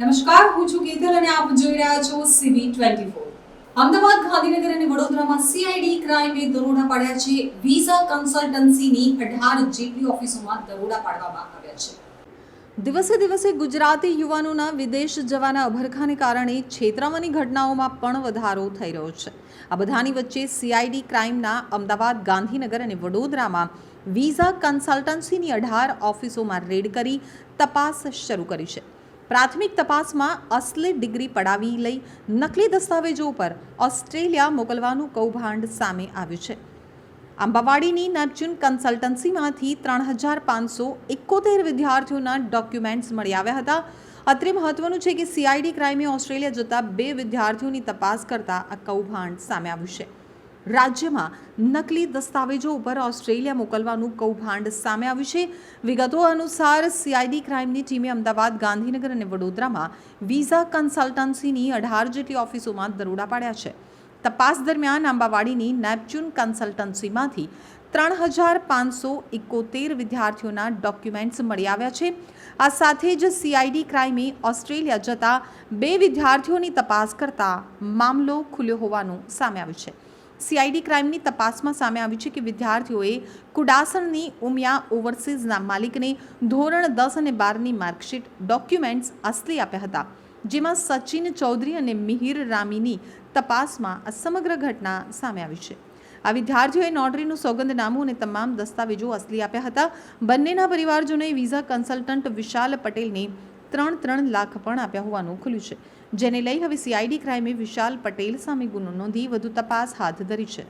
નમસ્કાર, હું છું કેતલ અને આપ જોઈ રહ્યા છો CV twenty four Ahmedabad, Gandhinagar અને વડોદરામાં સીઆઈડી ક્રાઇમે દરોડા પાડ્યા છે. વિઝા કન્સલ્ટન્સીની અઢાર જેટલી ઓફિસોમાં દરોડા પાડવામાં આવ્યા છે. દિવસે દિવસે ગુજરાતી યુવાનોના વિદેશ જવાના અભરખાને કારણે છેતરાવાની ઘટનાઓમાં પણ વધારો થઈ રહ્યો છે. આ બધાની વચ્ચે સીઆઈડી ક્રાઇમના અમદાવાદ, ગાંધીનગર અને વડોદરામાં વિઝા કન્સલ્ટન્સીની અઢાર ઓફિસોમાં રેડ કરી તપાસ શરૂ કરી છે. પ્રાથમિક તપાસમાં અસલી ડિગ્રી પડાવી લઈ નકલી દસ્તાવેજો પર ઓસ્ટ્રેલિયા મોકલવાનું કૌભાંડ સામે આવ્યું છે. આંબાવાડીની નેપચ્યુન કન્સલ્ટન્સીમાંથી ત્રણ હજાર પાંચસો એકોતેર વિદ્યાર્થીઓના ડોક્યુમેન્ટ્સ મળી આવ્યા હતા. અત્રે મહત્વનું છે કે સીઆઈડી ક્રાઇમે ઓસ્ટ્રેલિયા જતા બે વિદ્યાર્થીઓની તપાસ કરતા આ કૌભાંડ સામે આવ્યું છે. રાજ્યમાં નકલી દસ્તાવેજો ઉપર ઓસ્ટ્રેલિયા મોકલવાનું કૌભાંડ સામે આવ્યું છે. વિગતો અનુસાર સીઆઈડી ક્રાઇમની ટીમે અમદાવાદ, ગાંધીનગર અને વડોદરામાં વિઝા કન્સલ્ટન્સીની અઢાર જેટલી ઓફિસોમાં દરોડા પાડ્યા છે. તપાસ દરમિયાન આંબાવાડીની નેપચ્યુન કન્સલ્ટન્સીમાંથી ત્રણ હજાર પાંચસો એકોતેર વિદ્યાર્થીઓના ડોક્યુમેન્ટ્સ મળી આવ્યા છે. આ સાથે જ સીઆઈડી ક્રાઇમે ઓસ્ટ્રેલિયા જતા બે વિદ્યાર્થીઓની તપાસ કરતા મામલો ખુલ્યો હોવાનું સામે આવ્યું છે. સીઆઈડી ક્રાઇમની તપાસમાં સામે આવ્યું છે કે વિદ્યાર્થીઓએ કુડાસણની ઉમિયા ઓવરસીઝના માલિકને ધોરણ દસ અને બારની માર્કશીટ ડોક્યુમેન્ટ્સ અસલી આપ્યા હતા, જેમાં સચિન ચૌધરી અને મિહિર રામીની તપાસમાં આ સમગ્ર ઘટના સામે આવી છે. આ વિદ્યાર્થીઓએ નોટરીનું સોગંદનામું અને તમામ દસ્તાવેજો અસલી આપ્યા હતા. બંનેના પરિવારજનોએ વિઝા કન્સલ્ટન્ટ વિશાલ પટેલને ત્રણ ત્રણ લાખ પણ આપ્યા હોવાનું ખુલ્યું છે. જેને લઈ હવે સીઆઈડી ક્રાઇમે વિશાલ પટેલ સામે ગુનો નોંધી વધુ તપાસ હાથ ધરી છે.